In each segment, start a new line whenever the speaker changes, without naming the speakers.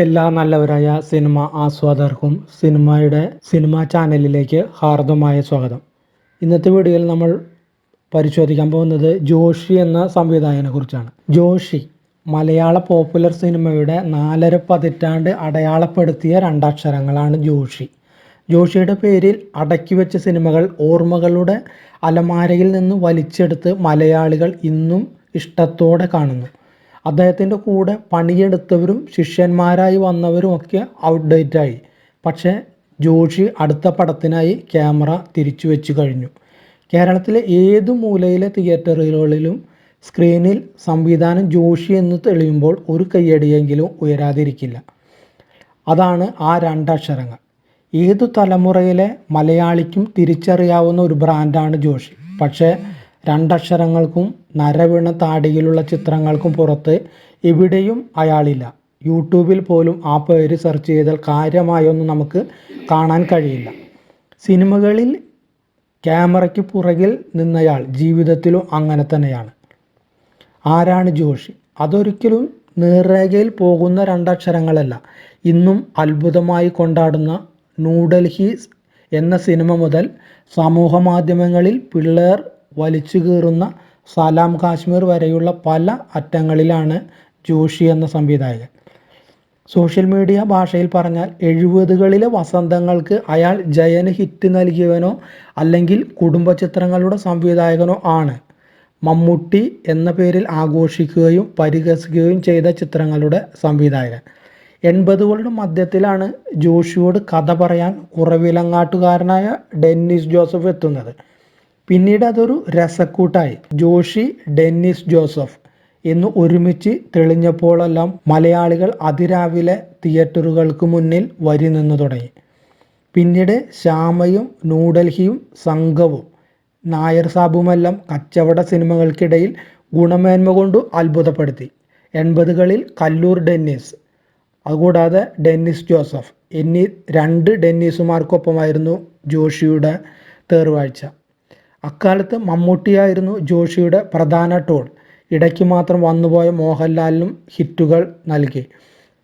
എല്ലാ നല്ലവരായ സിനിമ ആസ്വാദകർക്കും സിനിമയുടെ സിനിമ ചാനലിലേക്ക് ഹാർദമായ സ്വാഗതം. ഇന്നത്തെ വീഡിയോയിൽ നമ്മൾ പരിശോധിക്കാൻ പോകുന്നത് ജോഷി എന്ന സംവിധായകനെ കുറിച്ചാണ്. ജോഷി മലയാള പോപ്പുലർ സിനിമയുടെ നാലര പതിറ്റാണ്ട് അടയാളപ്പെടുത്തിയ രണ്ടക്ഷരങ്ങളാണ് ജോഷി. ജോഷിയുടെ പേരിൽ അടക്കി വെച്ച സിനിമകൾ ഓർമ്മകളുടെ അലമാരയിൽ നിന്ന് വലിച്ചെടുത്ത് മലയാളികൾ ഇന്നും ഇഷ്ടത്തോടെ കാണുന്നു. അദ്ദേഹത്തിന്റെ കൂടെ പണിയെടുത്തവരും ശിഷ്യന്മാരായി വന്നവരും ഒക്കെ ഔട്ട്ഡേറ്റ് ആയി. പക്ഷേ ജോഷി അടുത്ത പടത്തിനായി ക്യാമറ തിരിച്ചു വെച്ചു കഴിഞ്ഞു. കേരളത്തിലെ ഏത് മൂലയിലെ തിയേറ്ററുകളിലും സ്ക്രീനിൽ സംവിധാനം ജോഷി എന്ന് തെളിയുമ്പോൾ ഒരു കൈയടിയെങ്കിലും ഉയരാതിരിക്കില്ല. അതാണ് ആ രണ്ടക്ഷരങ്ങൾ. ഏതു തലമുറയിലെ മലയാളിക്കും തിരിച്ചറിയാവുന്ന ഒരു ബ്രാൻഡാണ് ജോഷി. പക്ഷേ രണ്ടക്ഷരങ്ങൾക്കും നരവിണ താടിയിലുള്ള ചിത്രങ്ങൾക്കും പുറത്ത് എവിടെയും അയാളില്ല. യൂട്യൂബിൽ പോലും ആ പേര് സെർച്ച് ചെയ്താൽ കാര്യമായൊന്നും നമുക്ക് കാണാൻ കഴിയില്ല. സിനിമകളിൽ ക്യാമറയ്ക്ക് പുറകിൽ നിന്നയാൾ ജീവിതത്തിലും അങ്ങനെ തന്നെയാണ്. ആരാണ് ജോഷി? അതൊരിക്കലും നേർരേഖയിൽ പോകുന്ന രണ്ടക്ഷരങ്ങളല്ല. ഇന്നും അത്ഭുതമായി കൊണ്ടാടുന്ന ന്യൂഡൽഹി എന്ന സിനിമ മുതൽ സമൂഹ മാധ്യമങ്ങളിൽ പിള്ളേർ വലിച്ചു കീറുന്ന സലാം കാശ്മീർ വരെയുള്ള പല അറ്റങ്ങളിലാണ് ജോഷി എന്ന സംവിധായകൻ. സോഷ്യൽ മീഡിയ ഭാഷയിൽ പറഞ്ഞാൽ എഴുപതുകളിലെ വസന്തങ്ങൾക്ക് അയാൾ ജയന് ഹിറ്റ് നൽകിയവനോ അല്ലെങ്കിൽ കുടുംബ ചിത്രങ്ങളുടെ സംവിധായകനോ ആണ്. മമ്മൂട്ടി എന്ന പേരിൽ ആഘോഷിക്കുകയും പരിഹസിക്കുകയും ചെയ്ത ചിത്രങ്ങളുടെ സംവിധായകൻ. എൺപതുകളുടെ മധ്യത്തിലാണ് ജോഷിയോട് കഥ പറയാൻ കുറവിലങ്ങാട്ടുകാരനായ ഡെന്നിസ് ജോസഫ് എത്തുന്നത്. പിന്നീട് അതൊരു രസക്കൂട്ടായി. ജോഷി ഡെന്നിസ് ജോസഫ് എന്ന് ഒരുമിച്ച് തെളിഞ്ഞപ്പോഴെല്ലാം മലയാളികൾ അതിരാവിലെ തിയേറ്ററുകൾക്ക് മുന്നിൽ വരി നിന്നു തുടങ്ങി. പിന്നീട് ശ്യാമയും ന്യൂഡൽഹിയും സംഘവും നായർ സാബുമെല്ലാം കച്ചവട സിനിമകൾക്കിടയിൽ ഗുണമേന്മ കൊണ്ട് അത്ഭുതപ്പെടുത്തി. എൺപതുകളിൽ കല്ലൂർ ഡെന്നിസ്. അതുകൂടാതെ ഡെന്നിസ് ജോസഫ് എന്നീ രണ്ട് ഡെന്നീസുമാർക്കൊപ്പമായിരുന്നു ജോഷിയുടെ തേർവാഴ്ച. അക്കാലത്ത് മമ്മൂട്ടിയായിരുന്നു ജോഷിയുടെ പ്രധാന ടോൾ ഇടയ്ക്ക് മാത്രം വന്നുപോയ മോഹൻലാലിനും ഹിറ്റുകൾ നൽകി.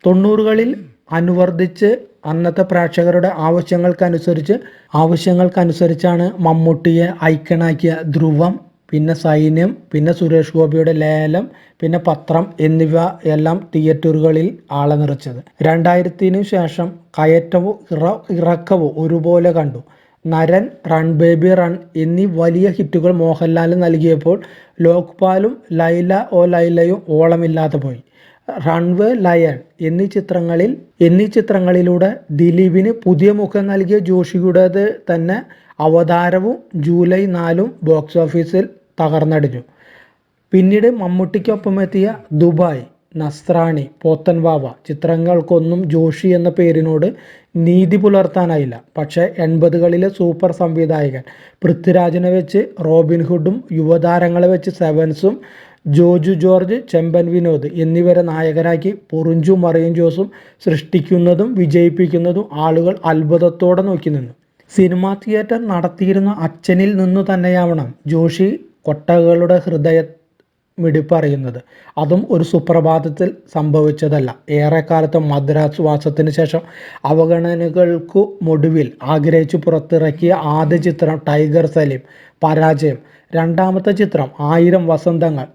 തൊണ്ണൂറുകളിൽ അനുവർദ്ധിച്ച് അന്നത്തെ പ്രേക്ഷകരുടെ ആവശ്യങ്ങൾക്കനുസരിച്ച് ആവശ്യങ്ങൾക്കനുസരിച്ചാണ് മമ്മൂട്ടിയെ ഐക്കണാക്കിയ ധ്രുവം പിന്നെ സൈന്യം പിന്നെ സുരേഷ് ഗോപിയുടെ ലേലം പിന്നെ പത്രം എന്നിവ എല്ലാം തിയേറ്ററുകളിൽ ആളെ നിറച്ചത്. രണ്ടായിരത്തിന് ശേഷം കയറ്റവും ഇറ ഇറക്കവും ഒരുപോലെ കണ്ടു. നരൻ റൺ ബേബി റൺ എന്നീ വലിയ ഹിറ്റുകൾ മോഹൻലാലിന് നൽകിയപ്പോൾ ലോക്പാലും ലൈല ഓ ലൈലയും ഓളമില്ലാതെ പോയി. റൺവേ ലയൺ എന്നീ ചിത്രങ്ങളിൽ എന്നീ ചിത്രങ്ങളിലൂടെ ദിലീപിന് പുതിയ മുഖം നൽകിയ ജോഷിയുടേത് തന്നെ അവതാരവും ജൂലൈ നാലും ബോക്സ് ഓഫീസിൽ തകർന്നടിഞ്ഞു. പിന്നീട് മമ്മൂട്ടിക്കൊപ്പം എത്തിയ ദുബായ് നസ്രാണി പോത്തൻവാവ. ചിത്രങ്ങൾക്കൊന്നും ജോഷി എന്ന പേരിനോട് നീതി പുലർത്താനായില്ല. പക്ഷേ എൺപതുകളിലെ സൂപ്പർ സംവിധായകൻ പൃഥ്വിരാജിനെ വെച്ച് റോബിൻഹുഡും യുവതാരങ്ങളെ വെച്ച് സെവൻസും ജോജു ജോർജ് ചെമ്പൻ വിനോദ് എന്നിവരെ നായകരാക്കി പൊറിഞ്ചും മറിയും ജോസും സൃഷ്ടിക്കുന്നതും വിജയിപ്പിക്കുന്നതും ആളുകൾ അത്ഭുതത്തോടെ നോക്കി നിന്നു. സിനിമാ തിയേറ്റർ നടത്തിയിരുന്ന അച്ഛനിൽ നിന്നു തന്നെയാവണം ജോഷി കൊട്ടകളുടെ ഹൃദയ മിടിപ്പറിയുന്നത് അതും ഒരു സുപ്രഭാതത്തിൽ സംഭവിച്ചതല്ല. ഏറെക്കാലത്ത് മദ്രാസ് വാസത്തിന് ശേഷം അവഗണനകൾക്കു മൊടുവിൽ ആഗ്രഹിച്ചു പുറത്തിറക്കിയ ആദ്യ ചിത്രം ടൈഗർ സലീം പരാജയം. രണ്ടാമത്തെ ചിത്രം ആയിരം വസന്തങ്ങൾ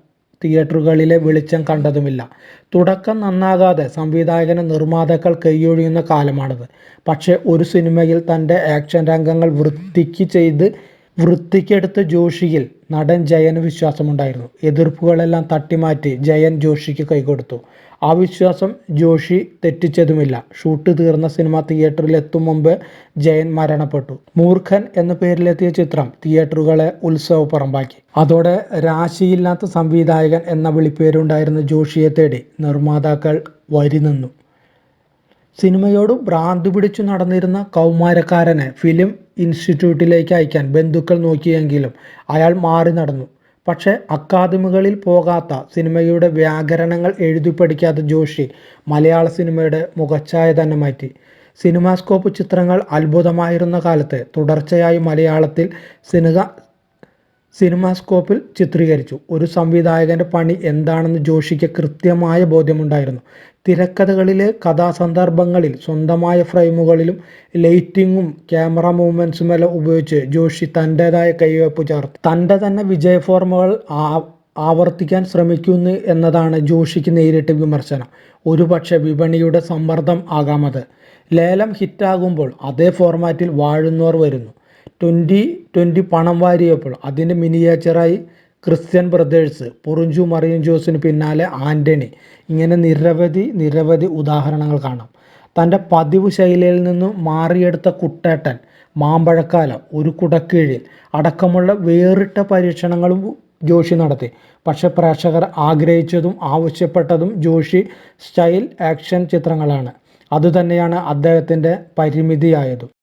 തിയേറ്ററുകളിലെ വെളിച്ചം കണ്ടതുമില്ല. തുടക്കം നന്നാകാതെ സംവിധായകന് നിർമ്മാതാക്കൾ കൈയൊഴിയുന്ന കാലമാണിത്. പക്ഷേ ഒരു സിനിമയിൽ തന്റെ ആക്ഷൻ രംഗങ്ങൾ വൃത്തിക്ക് ചെയ്ത് വൃത്തിക്കെടുത്ത ജോഷിയിൽ നടൻ ജയന് വിശ്വാസമുണ്ടായിരുന്നു. എതിർപ്പുകളെല്ലാം തട്ടിമാറ്റി ജയൻ ജോഷിക്ക് കൈകൊടുത്തു. ആ വിശ്വാസം ജോഷി തെറ്റിച്ചതുമില്ല. ഷൂട്ട് തീർന്ന സിനിമ തിയേറ്ററിൽ എത്തും മുമ്പ് ജയൻ മരണപ്പെട്ടു. മൂർഖൻ എന്ന പേരിലെത്തിയ ചിത്രം തിയേറ്ററുകളെ ഉത്സവപ്പറമ്പാക്കി. അതോടെ രാശിയില്ലാത്ത സംവിധായകൻ എന്ന വിളിപ്പേരുണ്ടായിരുന്ന ജോഷിയെ തേടി നിർമ്മാതാക്കൾ വരി നിന്നു സിനിമയോട് ഭ്രാന്ത് പിടിച്ചു നടന്നിരുന്ന കൗമാരക്കാരനെ ഫിലിം ഇൻസ്റ്റിറ്റ്യൂട്ടിലേക്ക് അയക്കാൻ ബന്ധുക്കൾ നോക്കിയെങ്കിലും അയാൾ മാറി നടന്നു. പക്ഷേ അക്കാദമികളിൽ പോകാത്ത സിനിമയുടെ വ്യാകരണങ്ങൾ എഴുതി പഠിക്കാത്ത ജോഷി മലയാള സിനിമയുടെ മുഖച്ഛായ തന്നെ മാറ്റി. സിനിമാസ്കോപ്പ് ചിത്രങ്ങൾ അത്ഭുതമായിരുന്ന കാലത്ത് തുടർച്ചയായി മലയാളത്തിൽ സിനിമ സിനിമാസ്കോപ്പിൽ ചിത്രീകരിച്ചു. ഒരു സംവിധായകന്റെ പണി എന്താണെന്ന് ജോഷിക്ക് കൃത്യമായ ബോധ്യമുണ്ടായിരുന്നു. തിരക്കഥകളിലെ കഥാസന്ദർഭങ്ങളിൽ സ്വന്തമായ ഫ്രെയിമുകളിലും ലൈറ്റിങ്ങും ക്യാമറ മൂവ്മെന്റ്സുമെല്ലാം ഉപയോഗിച്ച് ജോഷി തന്റേതായ കൈവയ്പ് ചേർത്തു. തന്റെ തന്നെ വിജയ ഫോർമുകൾ ആ- ആവർത്തിക്കാൻ ശ്രമിക്കുന്നു എന്നതാണ് ജോഷിക്ക് നേരിട്ട വിമർശനം. ഒരുപക്ഷെ വിപണിയുടെ സമ്മർദ്ദം ആകാമത് ലേലം ഹിറ്റാകുമ്പോൾ അതേ ഫോർമാറ്റിൽ വാഴുന്നവർ വരുന്നു. ട്വന്റി ട്വന്റി പണം വാരിയപ്പോൾ അതിന്റെ മിനിയേച്ചറായി ക്രിസ്ത്യൻ ബ്രദേഴ്സ് പൊറിഞ്ചു മറിയം ജോസിന് പിന്നാലെ ആന്റണി ഇങ്ങനെ നിരവധി നിരവധി ഉദാഹരണങ്ങൾ കാണാം. തന്റെ പതിവ് ശൈലിയിൽ നിന്നും മാറിയെടുത്ത കുട്ടേട്ടൻ മാമ്പഴക്കാലം ഒരു കുടക്കീഴിൽ അടക്കമുള്ള വേറിട്ട പരീക്ഷണങ്ങളും ജോഷി നടത്തി. പക്ഷെ പ്രേക്ഷകർ ആഗ്രഹിച്ചതും ആവശ്യപ്പെട്ടതും ജോഷി സ്റ്റൈൽ ആക്ഷൻ ചിത്രങ്ങളാണ്. അതുതന്നെയാണ് അദ്ദേഹത്തിന്റെ പരിമിതിയായതും.